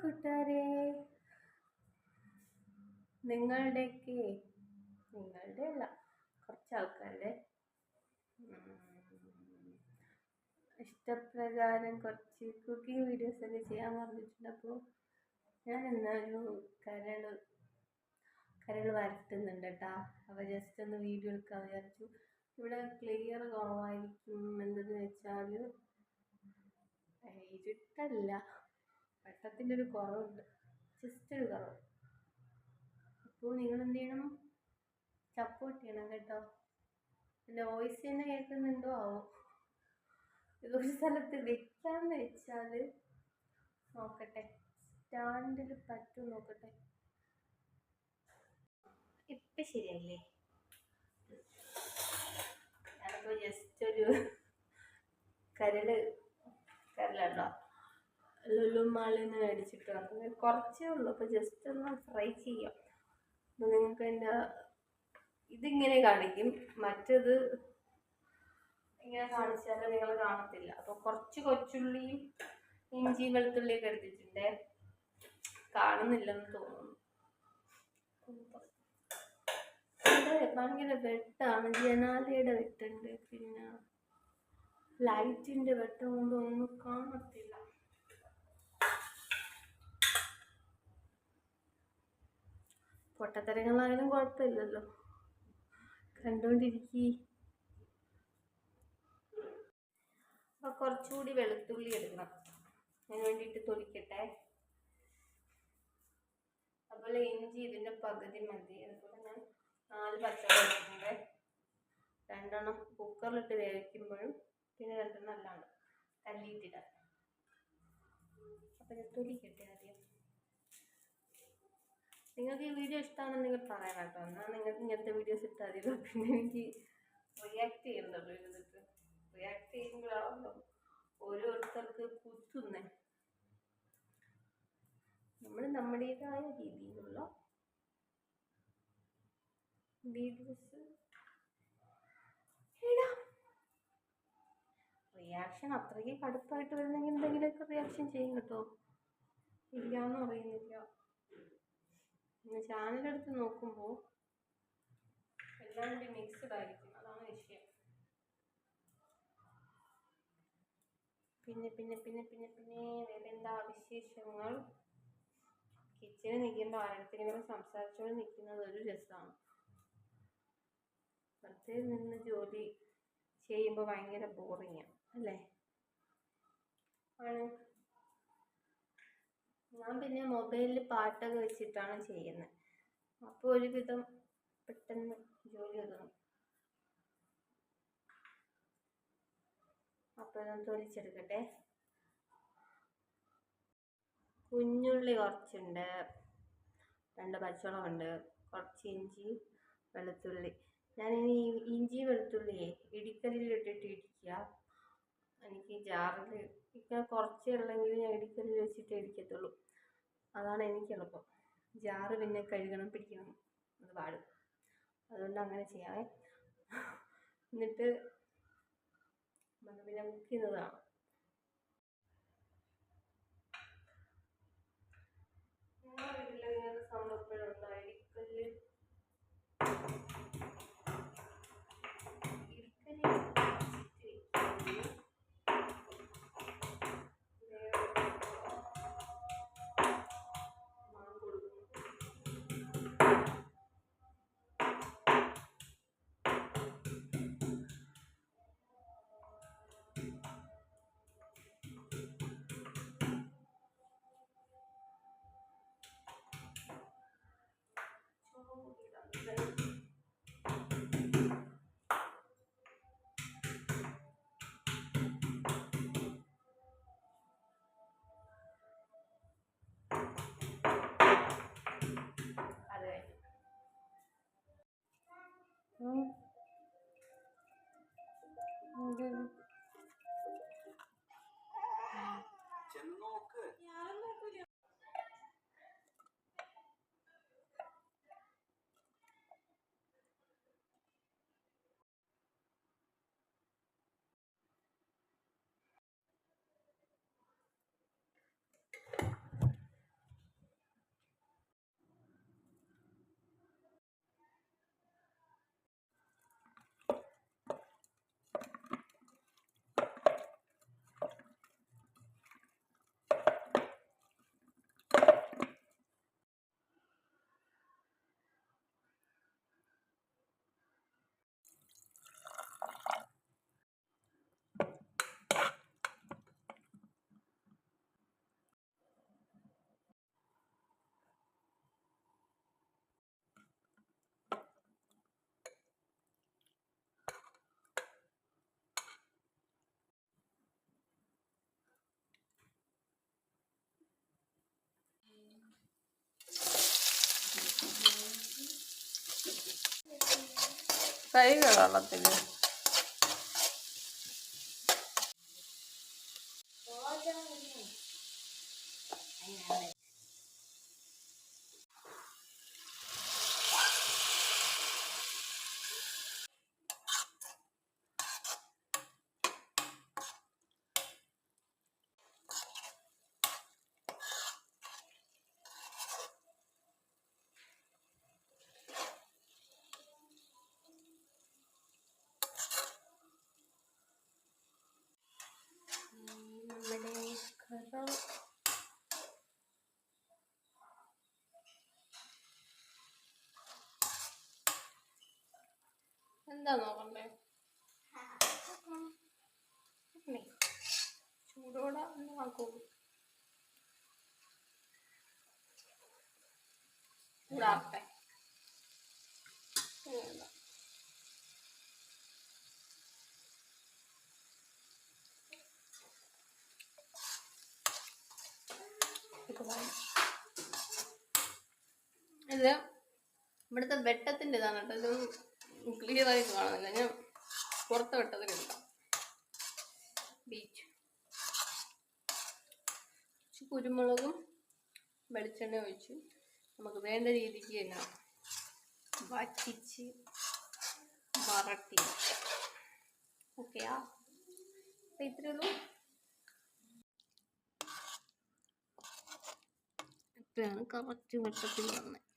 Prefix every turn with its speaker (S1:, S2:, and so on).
S1: കൂട്ടുകാരെ നിങ്ങളുടെയൊക്കെ നിങ്ങളുടെ അല്ല കുറച്ച് ആൾക്കാരുടെ ഇഷ്ടപ്രകാരം കുറച്ച് കുക്കിംഗ് വീഡിയോസ് ഒക്കെ ചെയ്യാൻ പറഞ്ഞിട്ടുണ്ട്. അപ്പോൾ ഞാൻ എന്നൊരു കരൾ കരൾ വരട്ടുന്നുണ്ട് കേട്ടോ. അപ്പോൾ ജസ്റ്റ് ഒന്ന് വീഡിയോ എടുക്കാൻ വിചാരിച്ചു. ഇവിടെ ക്ലിയർ കുറവായിരിക്കും എന്തെന്ന് വെച്ചാൽ ഇരുട്ടല്ല. വെട്ടത്തിന്റെ ഒരു കുറവുണ്ട്. ജസ്റ്റ് ഒരു കുറവ്. അപ്പോൾ നിങ്ങൾ എന്ത് ചെയ്യണം സപ്പോർട്ട് ചെയ്യണം കേട്ടോ. എന്റെ വോയിസ് തന്നെ കേൾക്കുന്നുണ്ടോ? ആവോ. ഇതൊരു സ്ഥലത്ത് വെക്കാന്ന് വെച്ചാൽ നോക്കട്ടെ. സ്റ്റാൻഡിൽ പറ്റും നോക്കട്ടെ. ഇപ്പം ശരിയല്ലേ ഞാനിപ്പോൾ ജസ്റ്റ് ഒരു കരൾ കരലല്ല ലുലു മാളിൽ നിന്ന് മേടിച്ചിട്ട് വന്നത് കുറച്ചേ ഉള്ളൂ. അപ്പോൾ ജസ്റ്റ് ഒന്ന് ഫ്രൈ ചെയ്യാം. അപ്പോൾ നിങ്ങൾക്ക് എന്റെ ഇതിങ്ങനെ കാണിക്കും. മറ്റത് ഇങ്ങനെ കാണിച്ചാൽ നിങ്ങൾ കാണത്തില്ല. അപ്പോൾ കുറച്ച് കൊച്ചുള്ളിയും ഇഞ്ചി വെളുത്തുള്ളിയൊക്കെ എടുത്തിട്ടുണ്ട്. കാണുന്നില്ലെന്ന് തോന്നുന്നു. ഭയങ്കര വെട്ടാണ്. ജനാലയുടെ വെട്ടുണ്ട്. പിന്നെ ലൈറ്റിന്റെ വെട്ടം കൊണ്ട് ഒന്നും കാണത്തില്ല. പൊട്ടത്തരങ്ങളായാലും കുഴപ്പമില്ലല്ലോ. കണ്ടുകൊണ്ടിരിക്കി അപ്പോൾ കുറച്ചുകൂടി വെളുത്തുള്ളി എടുക്കണം. അതിന് വേണ്ടിയിട്ട് തൊലിക്കട്ടെ. അതുപോലെ ഇഞ്ചി ഇതിന്റെ പകുതി മതി. അതുപോലെ ഞാൻ നാല് പച്ചമുളക് രണ്ടെണ്ണം കുക്കറിലിട്ട് വേവിക്കുമ്പോഴും പിന്നെ രണ്ടെണ്ണം അല്ലാണ്ട് അപ്പം ഞാൻ തൊലിക്കട്ടെ ആദ്യം. നിങ്ങൾക്ക് ഈ വീഡിയോ ഇഷ്ടമാണെന്നുണ്ടെങ്കിൽ പറയണം കേട്ടോ എന്നാൽ നിങ്ങൾക്ക് ഇങ്ങനത്തെ വീഡിയോസ് ഇട്ടാൽ മതി പിന്നെ എനിക്ക് റിയാക്ട് ചെയ്യുന്നുണ്ടോ ഇരുന്നിട്ട് റിയാക്ട് ചെയ്യുമ്പോഴാണല്ലോ ഓരോരുത്തർക്ക് കുത്തുന്നേ. നമ്മൾ നമ്മുടേതായ രീതിയിലുള്ള വീഡിയോസ് റിയാക്ഷൻ അത്രയ്ക്ക് കടുപ്പായിട്ട് വരുന്നെങ്കിൽ എന്തെങ്കിലുമൊക്കെ റിയാക്ഷൻ ചെയ്യും കേട്ടോ. ഇല്ലയെന്ന് പറയുന്നില്ല. പിന്നെ ചാനലെടുത്ത് നോക്കുമ്പോൾ എല്ലാം കൂടി മിക്സ്ഡ് ആയിരിക്കും അതാണ് വിഷയം. പിന്നെ പിന്നെ പിന്നെ പിന്നെ പിന്നെ വേറെ എന്താ വിശേഷങ്ങൾ കിച്ചണിൽ നിൽക്കുമ്പോൾ ആരോടത്തെങ്കിലും സംസാരിച്ചുകൊണ്ട് നിൽക്കുന്നത് ഒരു രസമാണ് പുറത്ത് നിന്ന് ജോലി ചെയ്യുമ്പോൾ ഭയങ്കര ബോറിങ്ങാണ് അല്ലേ? ആണ്. ഞാൻ പിന്നെ മൊബൈലിൽ പാട്ടൊക്കെ വെച്ചിട്ടാണ് ചെയ്യുന്നത് അപ്പോൾ ഒരുവിധം പെട്ടെന്ന് ജോലി ഒതുങ്ങും. അപ്പോൾ ഞാൻ തൊലിച്ചെടുക്കട്ടെ. കുഞ്ഞുള്ളി കുറച്ചുണ്ട്. രണ്ട് പച്ചമുളകുണ്ട്. കുറച്ച് ഇഞ്ചി വെളുത്തുള്ളി. ഞാനിനി ഇഞ്ചി വെളുത്തുള്ളിയെ ഇട്ടിട്ട് ഇടിക്കുക എനിക്ക് ജാറിൽ ഇങ്ങനെ കുറച്ചേ ഉള്ളെങ്കിൽ ഞാൻ ഇടിക്കലിൽ വെച്ചിട്ട് ഇടിക്കത്തുള്ളൂ. അതാണ് എനിക്ക് എളുപ്പം. ജാറ് പിന്നെ കഴുകണം പിടിക്കണം അത് പാടും. അതുകൊണ്ട് അങ്ങനെ ചെയ്യാവേ. എന്നിട്ട് നമുക്ക് പിന്നെ കുക്ക് ചെയ്യുന്നതാണ് നിങ്ങളുടെ സംഭവം ഉം. ഇത് കഴുക വെള്ളത്തിൽ എന്താ നോക്കണ്ടേ ചൂടോടെ ഒന്ന് ആക്കോളൂ ചൂടാക്കട്ടെ. ഇത്. ഇത് ഇവിടുത്തെ വെട്ടത്തിന്റെ ഇതാണ് കേട്ടോ ഇതൊന്നും ആയിട്ട് കാണുന്നില്ല. ഞാൻ പുറത്ത് വെട്ടത്തിലില്ല ബീച്ച് കുരുമുളകും വെളിച്ചെണ്ണ ഒഴിച്ച് നമുക്ക് വേണ്ട രീതിക്ക് തന്നെ വറ്റിച്ച് വറട്ടി. ഓക്കെയാ അപ്പം ഇത്രയേ ഉള്ളൂ. ഇത്രയാണ് കറക്റ്റ് വെട്ടത്തിൽ വന്നത്